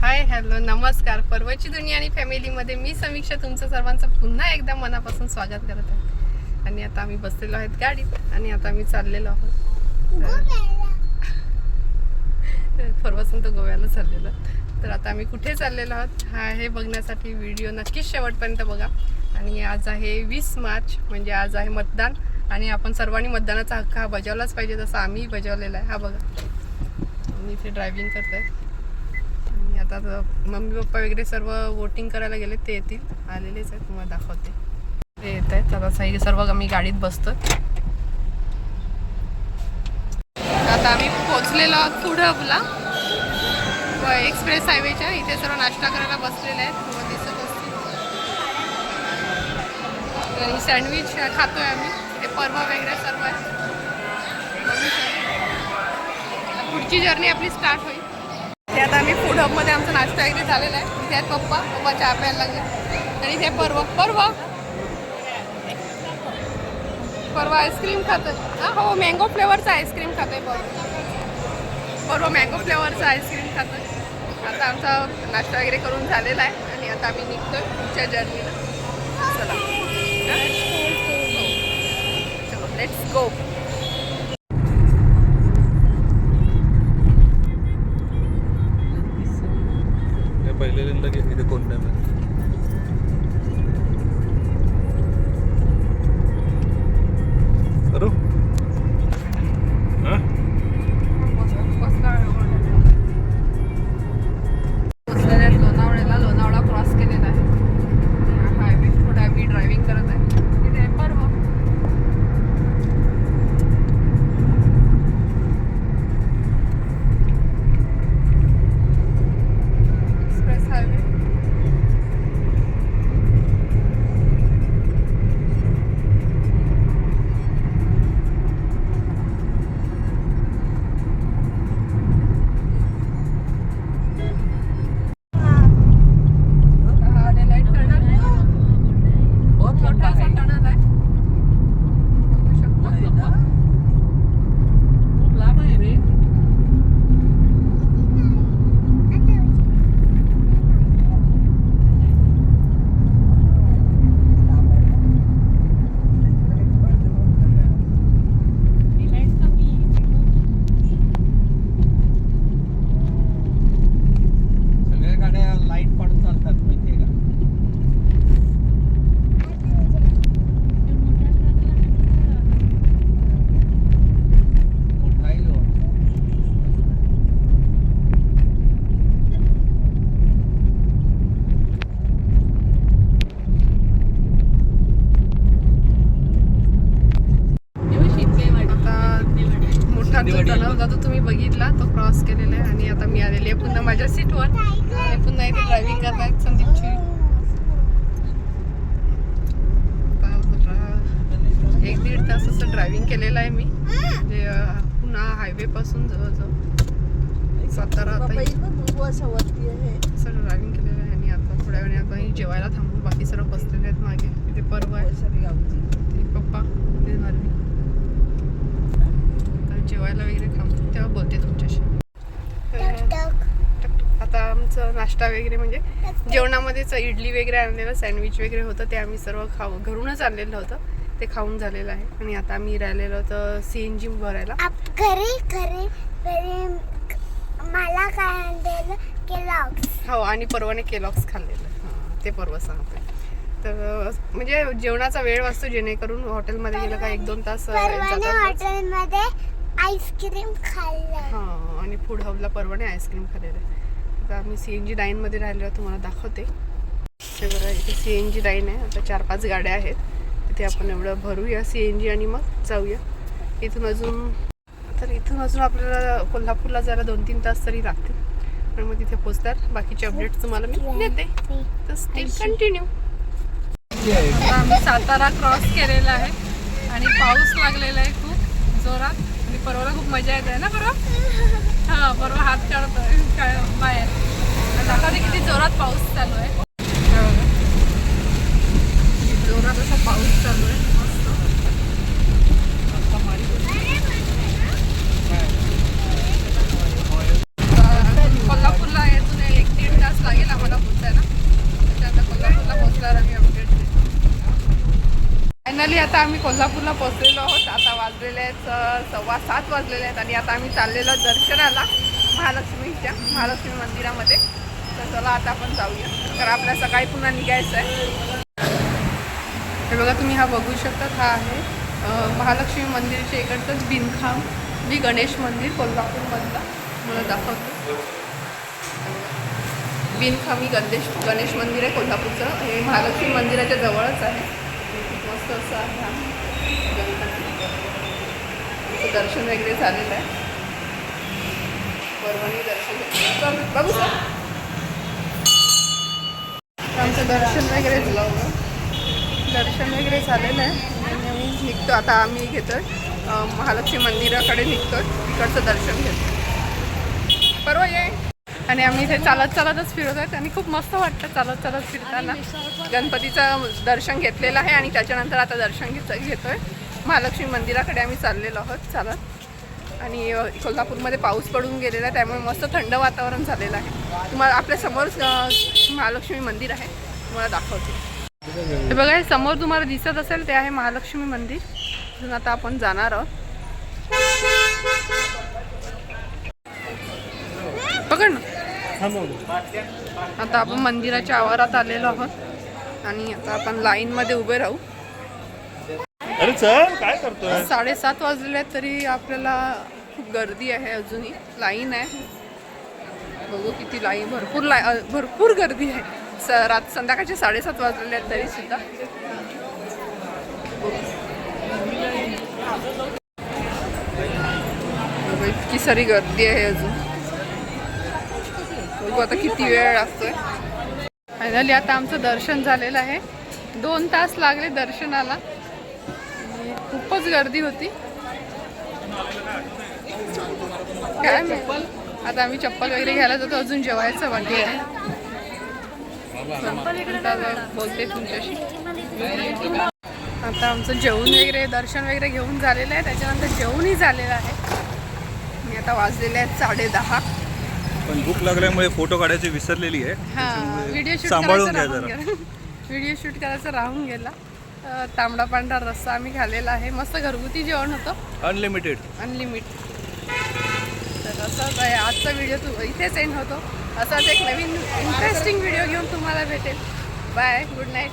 Hi hello नमस्कार. परवाची दुनिया आणि फॅमिलीमध्ये मी समीक्षा तुमचं सर्वांचं पुन्हा एकदा मनापासून स्वागत करत. आहे आणि आता आम्ही बसलेलो आहेत गाडीत आणि आता आम्ही चाललेलो आहोत. परवासून तर गोव्याला चाललेलो. तर आता आम्ही कुठे चाललेलो आहोत? हा हे बघण्यासाठी व्हिडिओ नक्कीच शेवटपर्यंत बघा. आणि आज आहे वीस मार्च म्हणजे आज आहे मतदान. आणि आपण सर्वांनी मतदानाचा हक्क हा बजावलाच पाहिजे जसं आम्ही बजावलेला आहे. हा बघा. मी इथे ड्रायव्हिंग करत. आहे आता मम्मी पप्पा वगैरे सर्व वोटिंग करायला गेले ते येतील. आलेलेच आहेत तुम्हाला दाखवते. ते येत आहेत. आता सही सर्व आम्ही गाडीत बसतो आता आम्ही पोचलेलो आहोत पुढं आपला. व एक्सप्रेस हायवेच्या इथे सर्व नाश्ता करायला बसलेले आहेत. तुम्हाला दिसत असतील. आणि सँडविच खातोय आम्ही. ते परवा वगैरे सर्व आहे पुढची जर्नी आपली स्टार्ट होईल. ते आता आम्ही फूड हबमध्ये आमचा नाश्ता वगैरे झालेला आहे. इथे आहेत पप्पा. पप्पा चहा प्यायला लागले. आणि इथे परवा परवा. परवा आईस्क्रीम खातोय. हा हो मँगो फ्लेवरचा आईस्क्रीम खातोय परवा. परवा मँगो फ्लेवरचा आईस्क्रीम खातोय. आता आमचा नाश्ता वगैरे करून झालेला आहे. आणि आता आम्ही निघतोय पुढच्या जर्नीला चला. लेट्स गो உள்ளது இது கொண்டு जो टनल होता तो तुम्ही बघितला तो क्रॉस केलेला आहे आणि आता मी आलेली आहे पुन्हा माझ्या सीटवर आणि पुन्हा इथे ड्रायव्हिंग करतायत संदीपची एक दीड तास असं ड्रायव्हिंग केलेलं आहे मी. म्हणजे पुन्हा हायवे पासून जवळजवळ सातारा आता असं ड्रायव्हिंग केलेलं आहे आणि आता थोड्या वेळाने आता जेवायला थांबून बाकी सर्व बसलेले आहेत मागे. तिथे पर्व आहे. ते पप्पा ते मारवी तर जेवायला वगैरे थांबतो तेव्हा बोलते तुमच्याशी तर, आता आमचं नाश्ता वगैरे म्हणजे जेवणामध्येच इडली वगैरे आणलेलं सँडविच वगैरे होतं ते आम्ही सर्व खाऊ घरूनच आणलेलं होतं ते खाऊन झालेलं आहे. आणि आता आम्ही राहिलेलो होतं सी एन जी भरायला. आप घरी घरी घरी मला काय आणलेलं? केलॉग्स. हो आणि परवाने केलॉक्स खाल्लेलं. ते परवा सांगते तर म्हणजे जेवणाचा वेळ वाचतो जेणेकरून हॉटेलमध्ये गेलं का एक दोन तास हॉटेलमध्ये आईस्क्रीम खाल्लं. हां आणि फूड हबला परवाने आईस्क्रीम खाल्लेलं आता आम्ही सी एन जी लाईनमध्ये राहिलो तुम्हाला दाखवते. इथे सी एन जी लाईन आहे. आता चार पाच गाड्या आहेत. तिथे आपण एवढं भरूया सी एन जी आणि मग जाऊया. इथून अजून तर इथून अजून आपल्याला कोल्हापूरला जायला दोन तीन तास तरी लागतील. आणि मग तिथे पोचतात. बाकीचे अपडेट्स तुम्हाला मी देते. तर स्टिल कंटिन्यू आम्ही सातारा क्रॉस केलेला आहे. आणि पाऊस लागलेला आहे खूप. मजा येते ना बरोबर? हा बरोबर हात काढतोय बाहेर. आता किती जोरात पाऊस चालू आहे. जोरात असा पाऊस चालू आहे एक दीड तास लागेल आता कोल्हापूरला आम्ही अपडेट फायनली आता आम्ही कोल्हापूरला पोहोचलेलो आहोत. आता वाजलेले आहेत सव्वा सात वाजलेले आहेत आणि आता आम्ही चाललेलो दर्शनाला महालक्ष्मीच्या महालक्ष्मी मंदिरामध्ये. तर चला आता आपण जाऊया. तर आपल्याला सकाळी पुन्हा निघायचं आहे हे बघा तुम्ही हा बघू शकता हा आहे महालक्ष्मी मंदिरच्या इकडचंच बिनखाम मी गणेश मंदिर कोल्हापूरमधला. मला दाखवतो. बिनखामी गणेश गणेश मंदिर आहे कोल्हापूरचं. हे महालक्ष्मी मंदिराच्या जवळच आहे. मस्त असं आहे. दर्शन वगैरे झालेलं आहे. परभणी दर्शन बघू सर. आमचं दर्शन वगैरे झालं दर्शन वगैरे झालेलं आहे. आणि आम्ही निघतो. आता आम्ही घेतो महालक्ष्मी मंदिराकडे निघतो तिकडचं दर्शन घेतो परवा ये. आणि आम्ही इथे चालत चालतच फिरत आहेत. आणि खूप मस्त वाटतं चालत चालत फिरताना. गणपतीचं दर्शन घेतलेलं आहे. आणि त्याच्यानंतर आता दर्शन घेत घेतोय. महालक्ष्मी मंदिराकडे आम्ही चाललेलो आहोत चालत. आणि कोल्हापूरमध्ये पाऊस पडून गेलेला आहे त्यामुळे मस्त थंड वातावरण झालेलं आहे. तुम्हाला आपल्यासमोर महालक्ष्मी मंदिर आहे. तुम्हाला दाखवते. हे बघा हे समोर तुम्हाला दिसत असेल ते आहे महालक्ष्मी मंदिर. तिथून आता आपण जाणार आहोत. पकड ना. आता आपण मंदिराच्या आवारात आलेलो आहोत. आणि आता आपण लाईनमध्ये उभे राहू. अरे चल काय करतोय? साडेसात वाजले आहेत तरी आपल्याला खूप गर्दी आहे अजूनही. लाईन आहे. बघू किती लाईन भरपूर लाई अ, भरपूर गर्दी आहे. स रात संध्याकाळचे साडेसात वाजलेले आहेत तरी सुद्धा. बघू, इतकी सारी गर्दी आहे अजून. बघू आता किती वेळ लागतोय. फायनली आता आमचं दर्शन झालेलं आहे. दोन तास लागले दर्शनाला. आणि खूपच गर्दी होती. काय माहीत. आता आम्ही चप्पल वगैरे घ्यायला जातो अजून जेवायचं बाकी आहे. बोलते तुमच्याशी. आता आमचं जेवण वगैरे दर्शन वगैरे घेऊन झालेलं आहे त्याच्यानंतर जेवणही झालेलं आहे. मी आता वाजलेले आहेत साडे दहा. पण भूक लागल्यामुळे फोटो काढायची विसरलेली आहे. हा व्हिडिओ शूट सांभाळून करायचा घ्या राहून जरा. गेला. व्हिडिओ शूट करायचा राहून गेला. तांबडा पांढरा रस्सा आम्ही खाल्लेला आहे. मस्त घरगुती जेवण होतं. अनलिमिटेड अनलिमिटेड तर असंच आहे. आजचा व्हिडिओ तू इथेच एंड होतो. असाच एक नवीन इंटरेस्टिंग व्हिडिओ घेऊन तुम्हाला भेटेल. Bye good night